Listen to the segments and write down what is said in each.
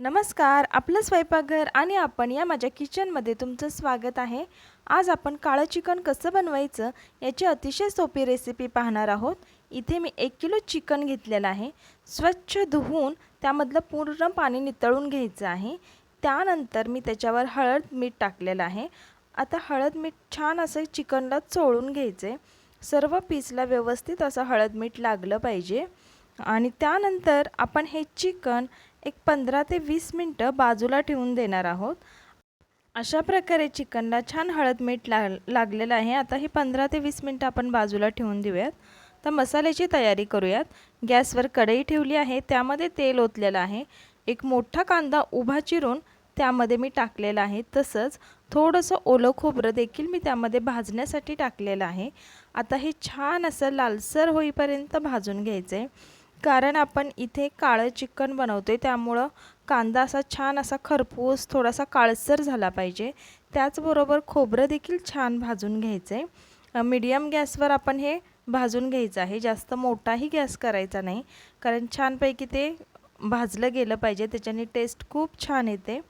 नमस्कार आपलं स्वयंपाकघर आणि आपण या माझ्या किचनमध्ये तुमचं स्वागत आहे. आज आपण काळं चिकन कसं बनवायचं याची अतिशय सोपी रेसिपी पाहणार आहोत. इथे मी एक किलो चिकन घेतलेलं आहे. स्वच्छ धुवून त्यामधलं पूर्ण पाणी नितळून घ्यायचं आहे. त्यानंतर मी त्याच्यावर हळद मीठ टाकलेलं आहे. आता हळद मीठ छान असं चिकनला चोळून घ्यायचं आहे सर्व पीसला व्यवस्थित असं हळद मीठ लागलं पाहिजे. आणि त्यानंतर आपण हे चिकन एक पंधरा ते वीस मिनटं बाजूला ठेवून देणार आहोत. अशा प्रकारे चिकनला छान हळद मीठ ला लागलेलं आहे. आता हे पंधरा ते वीस मिनटं आपण बाजूला ठेवून देऊयात. तर मसाल्याची तयारी करूयात. गॅसवर कढई ठेवली आहे. त्यामध्ये तेल ओतलेलं आहे. एक मोठा कांदा उभा चिरून त्यामध्ये मी टाकलेला आहे. तसंच थोडंसं ओलं खोबरं देखील मी त्यामध्ये भाजण्यासाठी टाकलेलं आहे. आता हे छान असं लालसर होईपर्यंत भाजून घ्यायचं आहे कारण आपण इथे काळं चिकन बनवतो आहे त्यामुळं कांदा असा छान असा खरपूस थोडासा काळसर झाला पाहिजे. त्याचबरोबर खोबरं देखील छान भाजून घ्यायचं आहे मीडियम गॅसवर आपण हे भाजून घ्यायचं आहे. जास्त मोठाही गॅस करायचा नाही कारण छानपैकी ते भाजलं गेलं पाहिजे त्याच्याने टेस्ट खूप छान येते.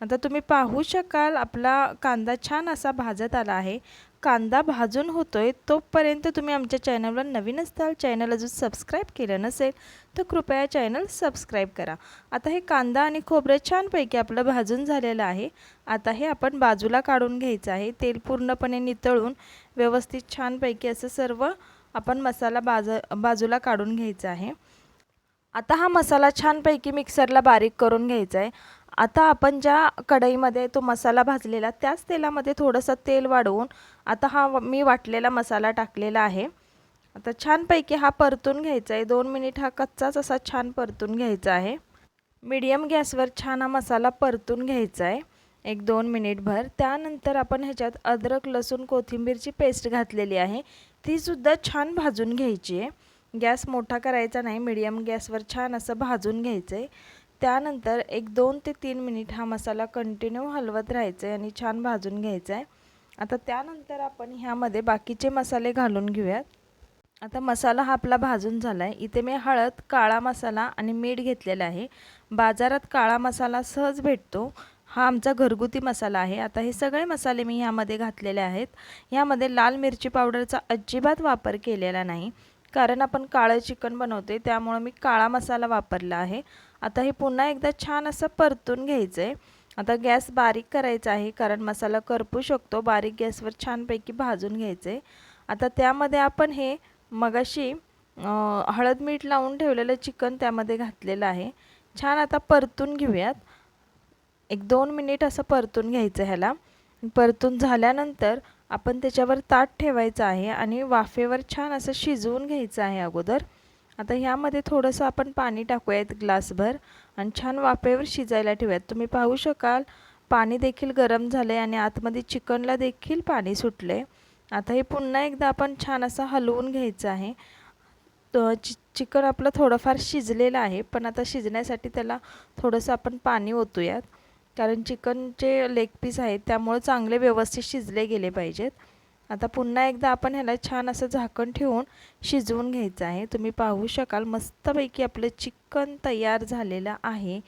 आता तुम्ही पाहू शकाल आपला कांदा छान असा भाजत आला आहे. कांदा भाजून होतो आहे तोपर्यंत तुम्ही आमच्या चॅनलवर नवीन असताल चॅनल अजून सबस्क्राईब केलं नसेल तर कृपया चॅनल सबस्क्राईब करा. आता हे कांदा आणि खोबरं छानपैकी आपलं भाजून झालेलं आहे. आता हे आपण बाजूला काढून घ्यायचं आहे. तेल पूर्णपणे नितळून व्यवस्थित छानपैकी असं सर्व आपण मसाला बाज बाजूला काढून घ्यायचा आहे. आता हा मसाला छानपैकी मिक्सरला बारीक करून घ्यायचा आहे. आता आपण ज्या कढईमध्ये तो मसाला भाजलेला त्याच तेलामध्ये थोडंसं तेल वाढवून आता हा मी वाटलेला मसाला टाकलेला आहे. आता छानपैकी हा परतून घ्यायचा आहे दोन मिनिट हा कच्चाच असा छान परतून घ्यायचा आहे. मीडियम गॅसवर छान हा मसाला परतून घ्यायचा आहे एक दोन मिनिटभर त्यानंतर आपण ह्याच्यात अद्रक लसूण कोथिंबीरची पेस्ट घातलेली आहे. तीसुद्धा छान भाजून घ्यायची आहे गॅस मोठा करायचा नाही. मीडियम गॅसवर छान असं भाजून घ्यायचं आहे त्यानंतर एक दोन ते तीन मिनिट हा मसाला कंटिन्यू हलवत राहायचा आहे आणि छान भाजून घ्यायचा आहे आता त्यानंतर आपण ह्यामध्ये बाकीचे मसाले घालून घेऊयात. आता मसाला हा आपला भाजून झाला आहे इथे मी हळद काळा मसाला आणि मीठ घेतलेला आहे. बाजारात काळा मसाला सहज भेटतो. हा आमचा घरगुती मसाला आहे. आता हे सगळे मसाले मी ह्यामध्ये घातलेले आहेत. ह्यामध्ये लाल मिरची पावडरचा अजिबात वापर केलेला नाही. कारण आपण काळं चिकन बनवतो आहे त्यामुळं मी काळा मसाला वापरला आहे. आता हे पुन्हा एकदा छान असं परतून घ्यायचं आहे आता गॅस बारीक करायचा आहे कारण मसाला करपू शकतो. बारीक गॅसवर छानपैकी भाजून घ्यायचं आहे आता त्यामध्ये आपण हे मगाशी हळद मीठ लावून ठेवलेलं चिकन त्यामध्ये घातलेलं आहे. छान आता परतून घेऊयात. एक दोन मिनिट असं परतून घ्यायचं ह्याला. परतून झाल्यानंतर आपण त्याच्यावर ताट ठेवायचं आहे आणि वाफेवर छान असं शिजवून घ्यायचं आहे अगोदर. आता ह्यामध्ये थोडंसं आपण पाणी टाकूयात ग्लासभर आणि छान वाफेवर शिजायला ठेवूयात. तुम्ही पाहू शकाल पाणी देखील गरम झालं आहे आणि आतमध्ये चिकनला देखील पाणी सुटलं आहे आता हे पुन्हा एकदा आपण छान असं हलवून घ्यायचं आहे. चि चिकन आपलं थोडंफार शिजलेलं आहे पण आता शिजण्यासाठी त्याला थोडंसं आपण पाणी ओतूयात. कारण चिकनचे लेग पीस आहेत त्यामुळं चांगले व्यवस्थित शिजले गेले पाहिजेत. आता पुन्हा एकदा आपण ह्याला छान असं झाकण ठेवून शिजवून घ्यायचं आहे. तुम्ही पाहू शकाल मस्तपैकी आपलं चिकन तयार झालेलं आहे.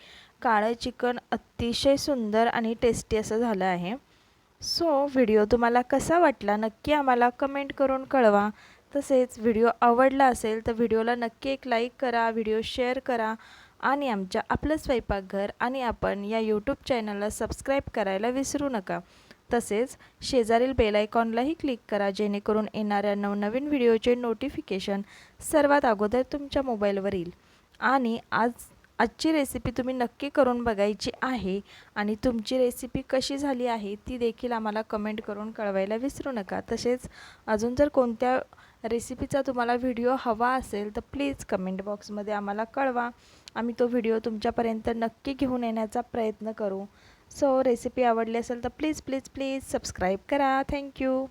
काळं चिकन अतिशय सुंदर आणि टेस्टी असं झालं आहे. सो व्हिडिओ तुम्हाला कसा वाटला नक्की आम्हाला कमेंट करून कळवा. तसेच व्हिडिओ आवडला असेल तर व्हिडिओला नक्की एक लाईक करा व्हिडिओ शेअर करा आणि आमच्या आपलं स्वयंपाकघर आणि आपण या यूट्यूब चॅनलला सबस्क्राईब करायला विसरू नका. तसेच शेजारील बेल आयकॉनलाही क्लिक करा जेणेकरून येणाऱ्या नवनवीन व्हिडिओचे नोटिफिकेशन सर्वात अगोदर तुमच्या मोबाईलवर येईल. आणि आज आजची रेसिपी तुम्ही नक्की करून बघायची आहे आणि तुमची रेसिपी कशी झाली आहे ती देखील आम्हाला कमेंट करून कळवायला विसरू नका. तसेच अजून जर कोणत्या रेसिपीचा तुम्हाला व्हिडिओ हवा असेल तर प्लीज कमेंट बॉक्समध्ये आम्हाला कळवा. आम्ही तो व्हिडिओ तुमच्यापर्यंत नक्की घेऊन येण्याचा प्रयत्न करू. सो रेसिपी आवडली असेल तर प्लीज प्लीज प्लीज सबस्क्राईब करा. Thank you.